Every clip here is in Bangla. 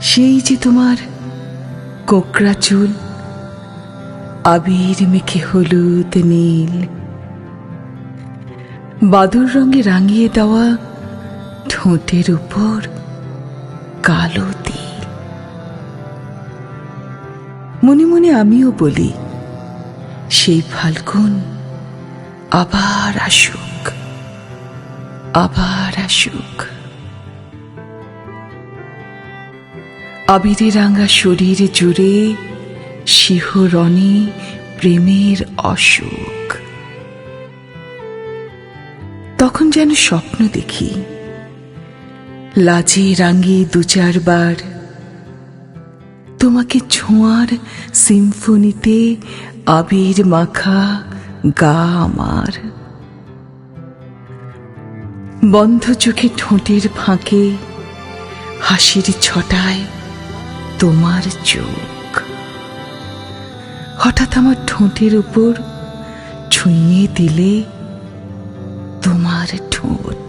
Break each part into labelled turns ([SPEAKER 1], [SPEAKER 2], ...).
[SPEAKER 1] সেই যে তোমার কোকড়া চুল, আবির মেখে হলুদ নীল। বাদুর রঙে রাঙিয়ে দেওয়া ঠোঁটের উপর কালো তিল। মনে মনে আমিও বলি, সেই ফাল্গুন আবার আসুক আবার আসুক। আবিরে রাঙা শরীর জুড়ে শিহরণে প্রেমের অসুখ তখন যেন স্বপ্ন দেখি, লাজে রাঙে দু চারবার তোমাকে ছোঁয়ার সিম্ফনিতে আবির মাখা গা আমার। বন্ধ চোখে ঠোঁটের ফাঁকে হাসির ছটায় তোমার চোখ। হঠাৎ আমার ঠোঁটের উপর ছুঁয়ে দিলে তোমার ঠোঁট।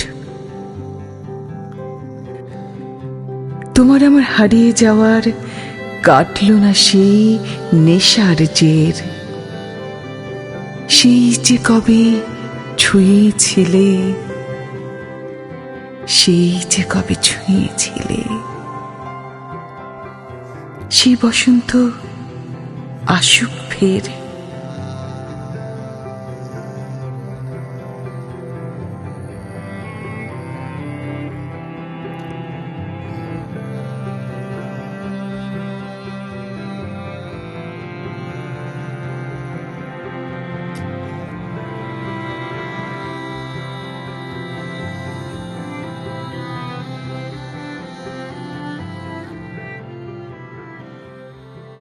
[SPEAKER 1] তোমার আমার হারিয়ে যাওয়ার কাটল না সেই নেশার জের। সেই যে কবে ছুঁয়েছিলে, সেই যে কবে ছুঁয়েছিলে। সেই বসন্ত আসুক ফের।